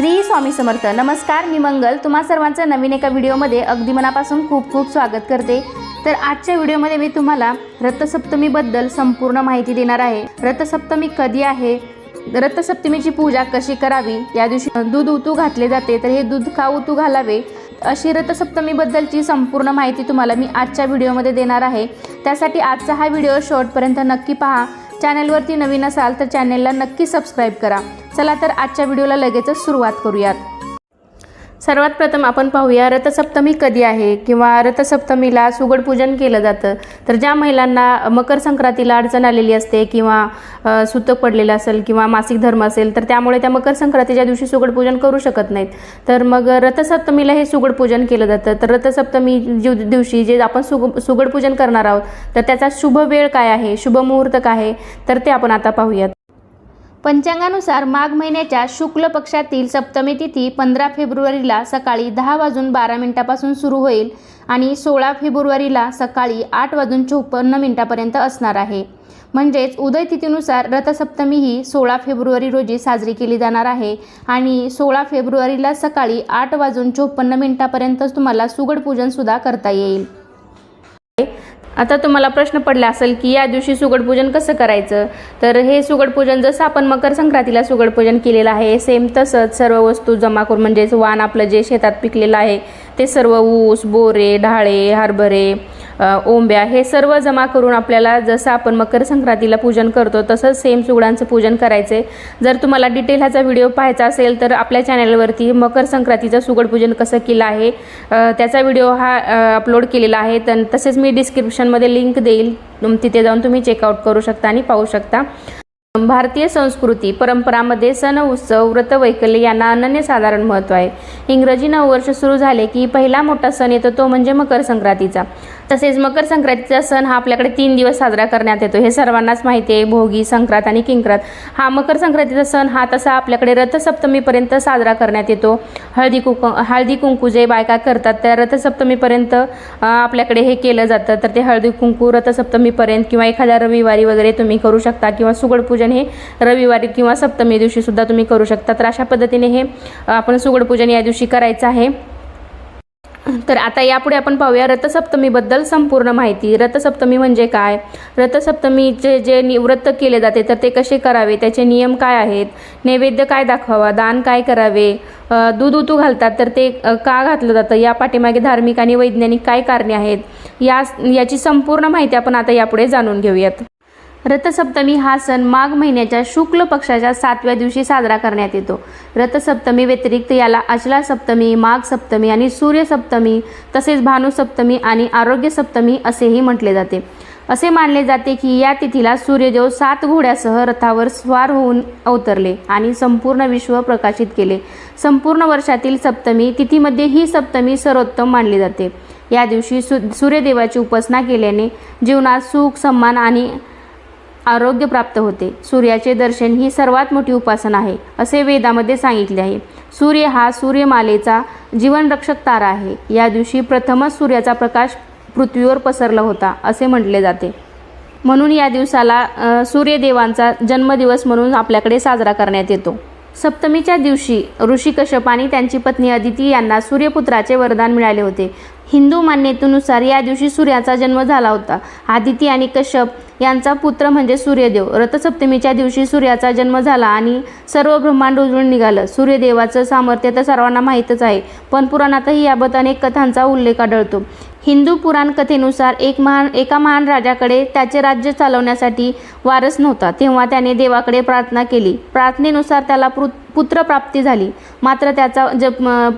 श्री स्वामी समर्थ. नमस्कार मी मंगल. तुम्हा सर्वांचं नवीन एका व्हिडिओमध्ये अगदी मनापासून खूप खूप स्वागत करते. तर आजच्या व्हिडिओमध्ये मी तुम्हाला रथसप्तमीबद्दल संपूर्ण माहिती देणार आहे. रथसप्तमी कधी आहे? रथसप्तमीची पूजा कशी करावी? या दिवशी दूध उतू घातले जाते तर हे दूध का उतू घालावे? अशी रथसप्तमीबद्दलची संपूर्ण माहिती तुम्हाला मी आजच्या व्हिडिओमध्ये देणार आहे. त्यासाठी आजचा हा व्हिडिओ शेवटपर्यंत नक्की पहा. चॅनेलवरती नवीन असाल तर चॅनेलला नक्की सबस्क्राईब करा. चला तर आजच्या व्हिडिओला लगेचच सुरुवात करूयात. सर्वात प्रथम आपण पाहूया रथसप्तमी कधी आहे किंवा रथसप्तमीला सुगड पूजन केलं जातं. तर ज्या महिलांना मकर संक्रांतीला अडचण आलेली असते किंवा सुतक पडलेलं असेल किंवा मासिक धर्म असेल तर त्यामुळे त्या मकर संक्रांतीच्या दिवशी सुगड पूजन करू शकत नाहीत. तर मग रथसप्तमीला हे सुगड पूजन केलं जातं. तर रथसप्तमी जी दिवशी जे आपण सुग सुगड पूजन करणार आहोत तर त्याचा शुभ वेळ काय आहे? शुभ मुहूर्त काय आहे? तर ते आपण आता पाहूयात. पंचांगानुसार माघ महिन्याच्या शुक्ल पक्षातील सप्तमी तिथी पंधरा फेब्रुवारीला सकाळी दहा वाजून बारा मिनिटापासून सुरू होईल आणि सोळा फेब्रुवारीला सकाळी आठ वाजून चोपन्न मिनिटापर्यंत असणार आहे. म्हणजेच उदय तिथीनुसार रथसप्तमी ही सोळा फेब्रुवारी रोजी साजरी केली जाणार आहे आणि सोळा फेब्रुवारीला सकाळी आठ वाजून चोपन्न मिनिटापर्यंत तुम्हाला सुगड पूजनसुद्धा करता येईल. आता तुम्हाला प्रश्न पडला असेल की या दिवशी सुगडपूजन कसं करायचं? तर हे सुगडपूजन जसं आपण मकर संक्रांतीला सुगडपूजन केलेलं आहे सेम तसंच सर्व वस्तू जमा करून म्हणजेच वाण आपलं जे शेतात पिकलेलं आहे ते सर्व ऊस बोरे ढाळे हरभरे ओंब्या हे सर्व जमा करून आपल्याला जसं आपण मकर संक्रांतीला पूजन करतो तसंच सेम सुगडांचं पूजन करायचं. आहे जर तुम्हाला डिटेल ह्याचा व्हिडिओ पाहायचा असेल तर आपल्या चॅनलवरती मकर संक्रांतीचं सुगडपूजन कसं केलं आहे त्याचा व्हिडिओ हा अपलोड केलेला आहे. तर तसेच मी डिस्क्रिप्शनमध्ये लिंक देईल. तिथे जाऊन तुम्ही चेकआउट करू शकता आणि पाहू शकता. भारतीय संस्कृती परंपरामध्ये सण उत्सव व्रत वैकल्य यांना अनन्यसाधारण महत्त्व आहे. इंग्रजी नववर्ष सुरू झाले की पहिला मोठा सण येतो तो म्हणजे मकर संक्रांतीचा. तसेच मकर संक्रांतीचा सण हा आपल्याकडे तीन दिवस साजरा करण्यात येतो. हे सर्वांनाच माहिती आहे. भोगी संक्रांत आणि किंक्रात. हा मकर संक्रांतीचा सण हा तसा आपल्याकडे रथसप्तमीपर्यंत साजरा करण्यात येतो. हळदी कुंक हळदी कुंकू जे बायका करतात त्या रथसप्तमीपर्यंत आपल्याकडे हे केलं जातं. तर ते हळदी कुंकू रथसप्तमीपर्यंत किंवा एखाद्या रविवारी वगैरे तुम्ही करू शकता किंवा सुगडपूजन हे रविवारी किंवा सप्तमी दिवशीसुद्धा तुम्ही करू शकता. तर अशा पद्धतीने हे आपण सुगडपूजन या दिवशी करायचं आहे. तर आता यापुढे आपण पाहूया रथसप्तमीबद्दल संपूर्ण माहिती. रथसप्तमी म्हणजे काय? रथसप्तमीचे जे निवृत्त केले जाते तर ते कसे करावे? त्याचे नियम काय आहेत? नैवेद्य काय दाखवावा? दान काय करावे? दूध उतू घालतात तर ते का घातलं जातं? या पाठीमागे धार्मिक आणि वैज्ञानिक काय कारणे आहेत? या याची संपूर्ण माहिती आपण आता यापुढे जाणून घेऊयात. रथसप्तमी हा सण माघ महिन्याच्या शुक्ल पक्षाच्या सातव्या दिवशी साजरा करण्यात येतो. रथसप्तमी व्यतिरिक्त याला अचला सप्तमी माघ सप्तमी आणि सूर्यसप्तमी तसेच भानुसप्तमी आणि आरोग्य सप्तमी असेही म्हटले जाते. असे मानले जाते की या तिथीला सूर्यदेव सात घोड्यासह रथावर स्वार होऊन अवतरले आणि संपूर्ण विश्व प्रकाशित केले. संपूर्ण वर्षातील सप्तमी तिथीमध्ये ही सप्तमी सर्वोत्तम मानली जाते. या दिवशी सु सूर्यदेवाची उपासना केल्याने जीवनात सुख सन्मान आणि आरोग्य प्राप्त होते. सूर्याचे दर्शन ही सर्वात मोठी उपासना आहे असे वेदामध्ये सांगितले आहे. सूर्य हा सूर्यमालेचा जीवनरक्षक तारा आहे. या दिवशी प्रथमच सूर्याचा प्रकाश पृथ्वीवर पसरला होता असे म्हटले जाते. म्हणून या दिवसाला सूर्यदेवांचा जन्मदिवस म्हणून आपल्याकडे साजरा करण्यात येतो. सप्तमीच्या दिवशी ऋषी कश्यप आणि त्यांची पत्नी अदिती यांना सूर्यपुत्राचे वरदान मिळाले होते. हिंदू मान्यतेनुसार या दिवशी सूर्याचा जन्म झाला होता. आदिती आणि कश्यप यांचा पुत्र म्हणजे सूर्यदेव. रथसप्तमीच्या दिवशी सूर्याचा जन्म झाला आणि सर्व ब्रह्मांड उजळून निघालं. सूर्यदेवाचं सामर्थ्य तर सर्वांना माहीतच आहे पण पुराणातही याबत अनेक कथांचा उल्लेख आढळतो. हिंदू पुराण कथेनुसार एक महान एका महान राजाकडे त्याचे राज्य चालवण्यासाठी वारस नव्हता. तेव्हा त्याने देवाकडे प्रार्थना केली. प्रार्थनेनुसार त्याला पृ पुत्रप्राप्ती झाली. मात्र त्याचा ज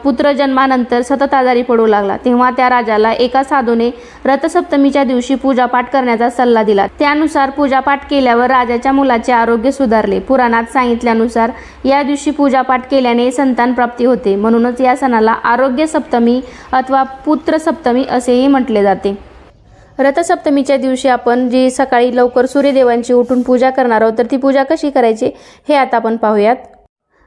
पुत्र जन्मानंतर सतत आजारी पडू लागला. तेव्हा त्या राजाला एका साधूने रथसप्तमीच्या दिवशी पूजापाठ करण्याचा सल्ला दिला. त्यानुसार पूजापाठ केल्यावर राजाच्या मुलाचे आरोग्य सुधारले. पुराणात सांगितल्यानुसार या दिवशी पूजापाठ केल्याने संतान प्राप्ती होते. म्हणूनच या सणाला आरोग्य सप्तमी अथवा पुत्र सप्तमी असेही म्हटले जाते. रथसप्तमीच्या दिवशी आपण जी सकाळी लवकर सूर्यदेवांची उठून पूजा करणार आहोत तर ती पूजा कशी करायची हे आता आपण पाहूयात.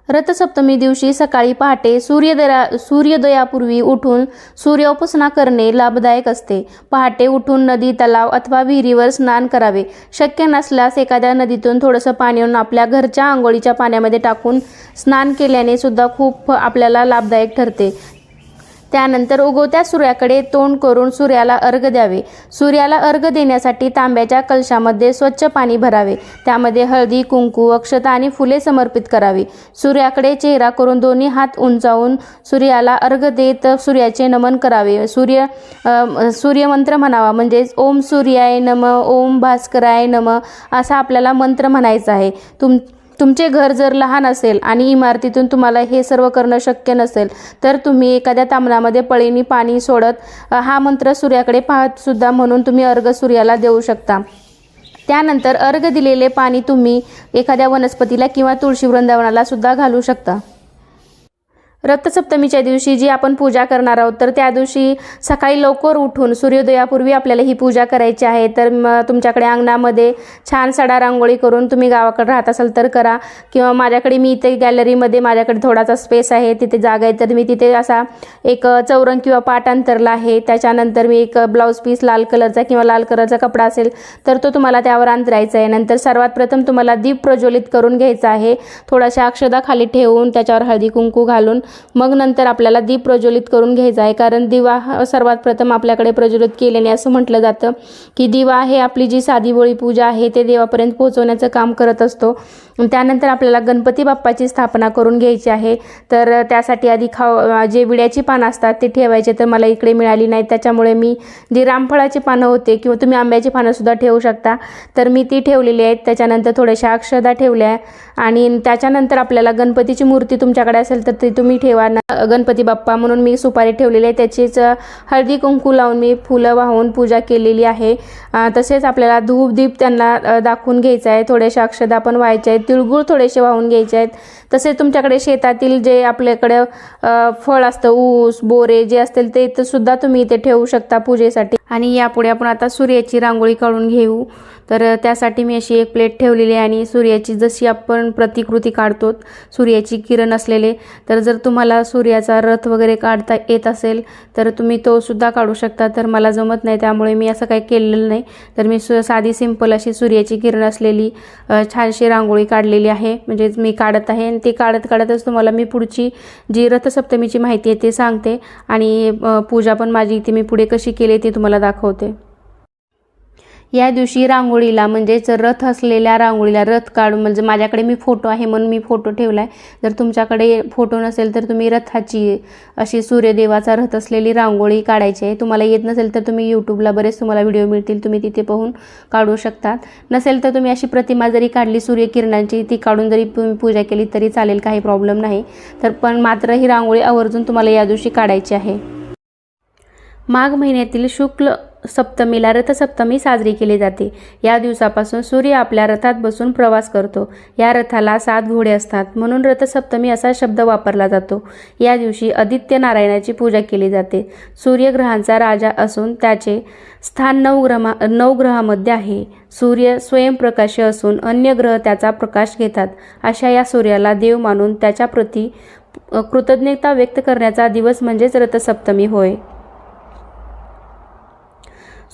रथसप्तमी दिवशी सकाळी पहाटे सूर्यदया सूर्योदयापूर्वी उठून सूर्योपासना करणे लाभदायक असते. पहाटे उठून नदी तलाव अथवा विहिरीवर स्नान करावे. शक्य नसल्यास एखाद्या नदीतून थोडंसं पाणी आणून आपल्या घरच्या आंघोळीच्या पाण्यामध्ये टाकून स्नान केल्याने सुद्धा खूप आपल्याला लाभदायक ठरते. त्यानंतर उगवत्या सूर्याकडे तोंड करून सूर्याला अर्घ द्यावे. सूर्याला अर्घ देण्यासाठी तांब्याच्या कलशामध्ये स्वच्छ पाणी भरावे. त्यामध्ये हळदी कुंकू अक्षता आणि फुले समर्पित करावी. सूर्याकडे चेहरा करून दोन्ही हात उंचावून सूर्याला अर्घ देत सूर्याचे नमन करावे. सूर्य सूर्यमंत्र म्हणावा म्हणजेच ओम सूर्याय नम ओम भास्कराय नम असा आपल्याला मंत्र म्हणायचा आहे. तुम तुमचे घर जर लहान असेल आणि इमारतीतून तुम्हाला हे सर्व करणं शक्य नसेल तर तुम्ही एखाद्या तांबणामध्ये पळीनी पाणी सोडत हा मंत्र सूर्याकडे पाहत सुद्धा म्हणून तुम्ही अर्घ सूर्याला देऊ शकता. त्यानंतर अर्घ दिलेले पाणी तुम्ही एखाद्या वनस्पतीला किंवा तुळशी वृंदावनाला सुद्धा घालू शकता. रक्तसप्तमीच्या दिवशी जी आपण पूजा करणार आहोत तर त्या दिवशी सकाळी लवकर उठून सूर्योदयापूर्वी आपल्याला ही पूजा करायची आहे. तर म तुमच्याकडे अंगणामध्ये छान सडा रांगोळी करून तुम्ही गावाकडे राहत असाल तर करा. किंवा माझ्याकडे मी इथे गॅलरीमध्ये माझ्याकडे थोडासा स्पेस आहे तिथे जागा आहे तर मी तिथे असा एक चौरंग किंवा पाट अंतरला आहे. त्याच्यानंतर मी एक ब्लाऊज पीस लाल कलरचा किंवा लाल कलरचा कपडा असेल तर तो तुम्हाला त्यावर अंतरायचा आहे. नंतर सर्वात प्रथम तुम्हाला दीप प्रज्वलित करून घ्यायचा आहे. थोड्याशा अक्षदा खाली ठेवून त्याच्यावर हळदी कुंकू घालून मग नंतर आपल्याला दीप प्रज्वलित करून घ्यायचा आहे. कारण दिवा हा सर्वात प्रथम आपल्याकडे प्रज्वलित केल्याने असं म्हटलं जातं की दिवा हे आपली जी साधी बोळी पूजा आहे ते देवापर्यंत पोहोचवण्याचं काम करत असतो. त्यानंतर आपल्याला गणपती बाप्पाची स्थापना करून घ्यायची आहे. तर त्यासाठी आधी खाव जे विड्याची पानं असतात ते ठेवायचे. तर मला इकडे मिळाली नाही. त्याच्यामुळे मी जी रामफळाची पानं होते किंवा तुम्ही आंब्याची पानंसुद्धा ठेवू शकता. तर मी ती ठेवलेली आहेत. त्याच्यानंतर थोड्याशा अक्षदा ठेवल्या. आणि त्याच्यानंतर आपल्याला गणपतीची मूर्ती तुमच्याकडे असेल तर ती तुम्ही ठेवा. गणपती बाप्पा म्हणून मी सुपारी ठेवलेली आहे. त्याचीच हळदी कुंकू लावून मी फुलं वाहून पूजा केलेली आहे. तसेच आपल्याला धूप दीप त्यांना दाखवून घ्यायचं आहे. थोड्याशा अक्षदा पण व्हायचे आहेत. तिळगुळ थोडेसे वाहून घ्यायचे आहेत. तसेच तुमच्याकडे शेतातील जे आपल्याकडे फळ असतं ऊस बोरे जे असतील ते सुद्धा तुम्ही इथे ठेवू शकता पूजेसाठी. आणि यापुढे आपण आता सूर्याची रांगोळी काढून घेऊ. तर त्यासाठी मी अशी एक प्लेट ठेवलेली आहे आणि सूर्याची जशी आपण प्रतिकृती काढतो सूर्याची किरण असलेले तर जर तुम्हाला सूर्याचा रथ वगैरे काढता येत असेल तर तुम्ही तो सुद्धा काढू शकता. तर मला जमत नाही त्यामुळे मी असं काही केलेलं नाही. तर मी सु साधी सिंपल अशी सूर्याची किरण असलेली छानशी रांगोळी काढलेली आहे. म्हणजेच मी काढत आहे आणि ती काढत काढतच तुम्हाला मी पुढची जी रथसप्तमीची माहिती आहे ते सांगते. आणि पूजा पण माझी इथे मी पुढे कशी केली ती तुम्हाला दाखवते. या दिवशी रांगोळीला म्हणजेच रथ असलेल्या रांगोळीला रथ काढून म्हणजे माझ्याकडे मी फोटो आहे म्हणून मी फोटो ठेवला आहे जर तुमच्याकडे फोटो नसेल तर तुम्ही रथाची अशी सूर्यदेवाचा रथ असलेली रांगोळी काढायची आहे. तुम्हाला येत नसेल तर तुम्ही यूट्यूबला बरेच तुम्हाला व्हिडिओ मिळतील. तुम्ही तिथे पाहून काढू शकतात. नसेल तर तुम्ही अशी प्रतिमा जरी काढली सूर्यकिरणांची ती काढून जरी तुम्ही पूजा केली तरी चालेल काही प्रॉब्लेम नाही. तर पण मात्र ही रांगोळी आवर्जून तुम्हाला या दिवशी काढायची आहे. माघ महिन्यातील शुक्ल सप्तमीला रथसप्तमी साजरी केली जाते. या दिवसापासून सूर्य आपल्या रथात बसून प्रवास करतो. या रथाला सात घोडे असतात. म्हणून रथसप्तमी असा शब्द वापरला जातो. या दिवशी आदित्य नारायणाची पूजा केली जाते. सूर्यग्रहांचा राजा असून त्याचे स्थान नऊ ग्रहा नऊ ग्रहामध्ये आहे. सूर्य स्वयंप्रकाशी असून अन्य ग्रह त्याचा प्रकाश घेतात. अशा या सूर्याला देव मानून त्याच्याप्रती अ, कृतज्ञता व्यक्त करण्याचा दिवस म्हणजेच रथसप्तमी होय.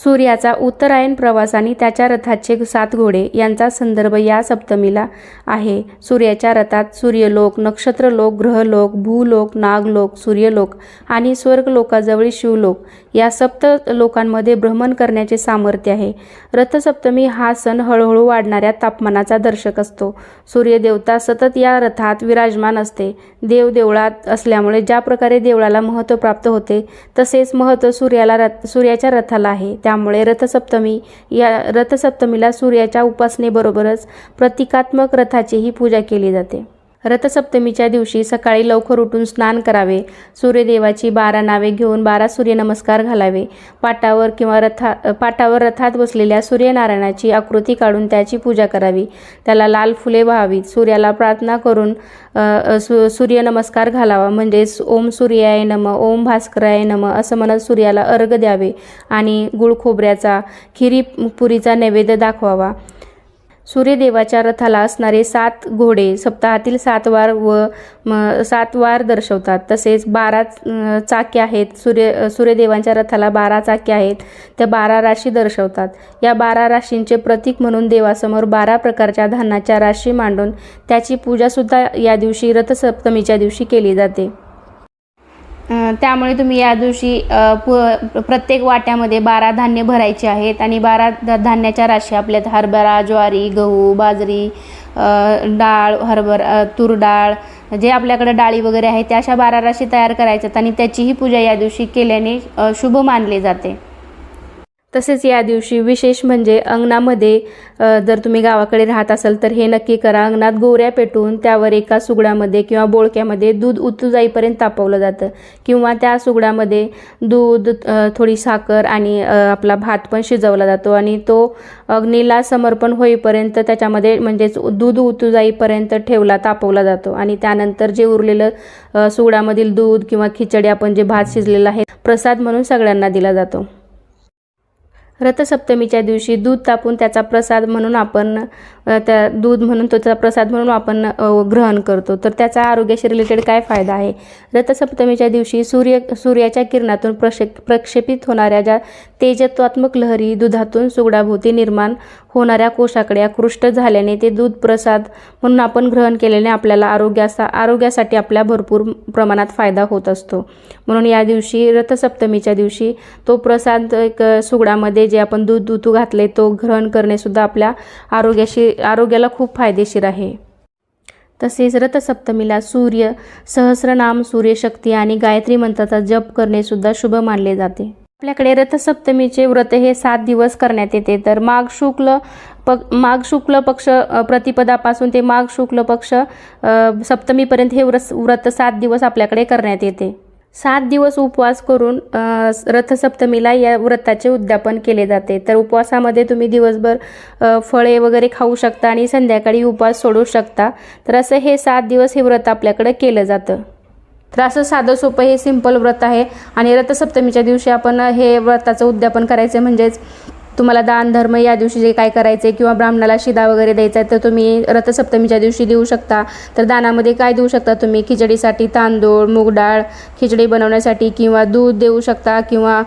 सूर्याचा उत्तरायण प्रवास आणि त्याच्या रथाचे सात घोडे यांचा संदर्भ या सप्तमीला आहे. सूर्याच्या रथात सूर्यलोक नक्षत्रलोक ग्रहलोक भूलोक नागलोक सूर्यलोक आणि स्वर्गलोकाजवळील शिवलोक या सप्त लोकांमध्ये भ्रमण करण्याचे सामर्थ्य आहे. रथसप्तमी हा सण हळूहळू वाढणाऱ्या तापमानाचा दर्शक असतो. सूर्यदेवता सतत या रथात विराजमान असते. देव देवळात असल्यामुळे ज्या प्रकारे देवळाला महत्त्व प्राप्त होते तसेच महत्त्व सूर्याला रथ सूर्याच्या रथाला आहे. त्यामुळे रथसप्तमी या रथसप्तमीला सूर्याच्या उपासनेबरोबरच प्रतिकात्मक रथाचीही पूजा केली जाते. रथसप्तमीच्या दिवशी सकाळी लवकर उठून स्नान करावे. सूर्यदेवाची बारा नावे घेऊन बारा सूर्यनमस्कार घालावे. पाटावर किंवा रथा पाटावर रथात बसलेल्या सूर्यनारायणाची आकृती काढून त्याची पूजा करावी. त्याला लाल फुले व्हावीत. सूर्याला प्रार्थना करून सु सूर्यनमस्कार घालावा. म्हणजेच ओम सूर्याय नम ओम भास्कराय नम असं म्हणत सूर्याला अर्घ द्यावे आणि गुळ खोबऱ्याचा खिरी पुरीचा नैवेद्य दाखवावा. सूर्यदेवाच्या रथाला असणारे सात घोडे सप्ताहातील सात वार व सात वार दर्शवतात. तसेच बारा चाके आहेत. सूर्य सूर्यदेवांच्या रथाला बारा चाके आहेत. त्या बारा राशी दर्शवतात. या बारा राशींचे प्रतीक म्हणून देवासमोर बारा प्रकारच्या धान्याच्या राशी मांडून त्याची पूजासुद्धा या दिवशी रथसप्तमीच्या दिवशी केली जाते. त्यामुळे तुम्ही या दिवशी पु प्रत्येक वाट्यामध्ये बारा धान्य भरायचे आहेत आणि बारा धान्याच्या राशी आपल्यात हरभरा ज्वारी गहू बाजरी डाळ हरभरा तूर डाळ जे आपल्याकडे डाळी वगैरे आहेत त्या अशा बारा राशी तयार करायच्यात आणि त्याचीही पूजा या दिवशी केल्याने शुभ मानले जाते. तसेच या दिवशी विशेष म्हणजे अंगणामध्ये जर तुम्ही गावाकडे राहत असाल तर हे नक्की करा. अंगणात गोऱ्या पेटून त्यावर एका सुगडामध्ये किंवा बोळक्यामध्ये दूध उतू जाईपर्यंत तापवलं जातं. किंवा त्या सुगडामध्ये दूध थोडी साखर आणि आपला भात पण शिजवला जातो आणि तो अग्नीला समर्पण होईपर्यंत त्याच्यामध्ये म्हणजेच दूध उतू जाईपर्यंत ठेवला तापवला जातो. आणि त्यानंतर जे उरलेलं सुगडामधील दूध किंवा खिचडी आपण जे भात शिजलेला आहे प्रसाद म्हणून सगळ्यांना दिला जातो. रथसप्तमीच्या दिवशी दूध तापून त्याचा प्रसाद म्हणून आपण त्या दूध म्हणून त्याचा प्रसाद म्हणून आपण ग्रहण करतो. तर त्याचा आरोग्याशी रिलेटेड काय फायदा आहे? रथसप्तमीच्या दिवशी सूर्य सूर्याच्या किरणातून प्रक्षे प्रक्षेपित होणाऱ्या ज्या तेजत्वात्मक लहरी दुधातून सुगडाभोवती निर्माण होणाऱ्या कोशाकडे आकृष्ट झाल्याने ते दूध प्रसाद म्हणून आपण ग्रहण केल्याने आपल्याला आरोग्याचा आरोग्यासाठी आपल्या भरपूर प्रमाणात फायदा होत असतो. म्हणून या दिवशी रथसप्तमीच्या दिवशी तो प्रसाद एक सुगडामध्ये जे आपण दूध उतू घातले तो ग्रहण करणेसुद्धा आपल्या आरोग्याशी आरोग्याला खूप फायदेशीर आहे. तसेच रथसप्तमीला सूर्य सहस्रनाम सूर्यशक्ती आणि गायत्री मंत्राचा जप करणेसुद्धा शुभ मानले जाते. आपल्याकडे रथसप्तमीचे व्रत हे सात दिवस करण्यात येते. तर माघ शुक्ल पक माघ शुक्ल पक्ष प्रतिपदापासून ते माघ शुक्ल पक्ष सप्तमीपर्यंत हे व्रत व्रत सात दिवस आपल्याकडे करण्यात येते. सात दिवस उपवास करून रथसप्तमीला या व्रताचे उद्यापन केले जाते. तर उपवासामध्ये तुम्ही दिवसभर फळे वगैरे खाऊ शकता आणि संध्याकाळी उपवास सोडू शकता. तर असं हे सात दिवस हे व्रत आपल्याकडे केलं जातं. तर असं साधं सोपं हे सिंपल व्रत आहे. आणि रथसप्तमीच्या दिवशी आपण हे व्रताचं उद्यापन करायचं म्हणजेच तुम्हाला दान धर्म या दिवशी जे काय करायचे किंवा ब्राह्मणाला शिदा वगैरे द्यायचा आहे तर तुम्ही रथसप्तमीच्या दिवशी देऊ शकता. तर दानामध्ये काय देऊ शकता तुम्ही? खिचडीसाठी तांदूळ मूग डाळ खिचडी बनवण्यासाठी किंवा दूध देऊ शकता किंवा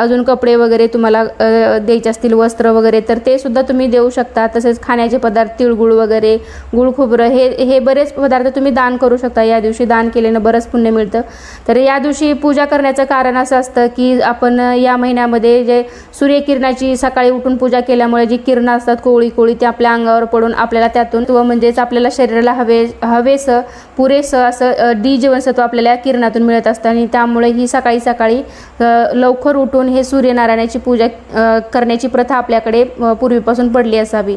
अजून कपडे वगैरे तुम्हाला द्यायचे असतील वस्त्र वगैरे तर ते सुद्धा तुम्ही देऊ शकता. तसेच खाण्याचे पदार्थ तिळगुळ वगैरे गुळ खोबरं हे हे बरेच पदार्थ तुम्ही दान करू शकता. या दिवशी दान केल्यानं बरंच पुण्य मिळतं. तर या दिवशी पूजा करण्याचं कारण असं असतं की आपण या महिन्यामध्ये जे सूर्यकिरणाची सकाळी उठून पूजा केल्यामुळे जी किरणं असतात कोळी कोळी ती आपल्या अंगावर पडून आपल्याला त्यातून व म्हणजेच आपल्याला शरीराला हवे हवेसं पुरेसं असं डी जीवनसत्व आपल्याला या किरणातून मिळत असतं. आणि त्यामुळे ही सकाळी सकाळी लवकर उठून हे सूर्यनारायणाची पूजा करण्याची प्रथा आपल्याकडे पूर्वीपासून पडली असावी.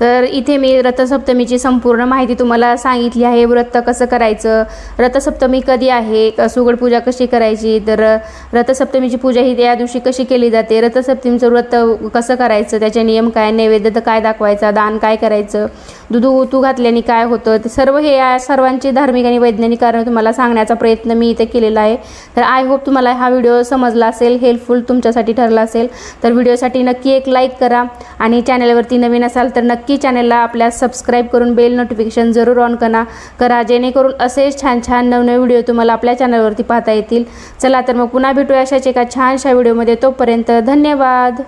तर इथे मी रथसप्तमीची संपूर्ण माहिती तुम्हाला सांगितली आहे. व्रत कसं करायचं? रथसप्तमी कधी आहे? सुगड पूजा कशी करायची? तर रथसप्तमीची पूजा ही त्या दिवशी कशी केली जाते? रथसप्तमीचं व्रत कसं करायचं? त्याचे नियम काय? नैवेद्य तर काय दाखवायचा? दान काय करायचं? दूध उतू घातल्याने काय होतं? ते सर्व हे या धार्मिक आणि वैज्ञानिक कारण तुम्हाला सांगण्याचा प्रयत्न मी इथे केलेला आहे. तर आय होप तुम्हाला हा व्हिडिओ समजला असेल हेल्पफुल तुमच्यासाठी ठरला असेल. तर व्हिडिओसाठी नक्की एक लाईक करा आणि चॅनलवरती नवीन असाल तर नक्की नक्की चॅनलला आपल्या सबस्क्राईब करून बेल नोटिफिकेशन जरूर ऑन करा करा जेणेकरून असेच छान छान नवनवे व्हिडिओ तुम्हाला आपल्या चॅनलवरती पाहता येतील. चला तर मग पुन्हा भेटूया अशाच एका छानशा व्हिडिओमध्ये तोपर्यंत धन्यवाद.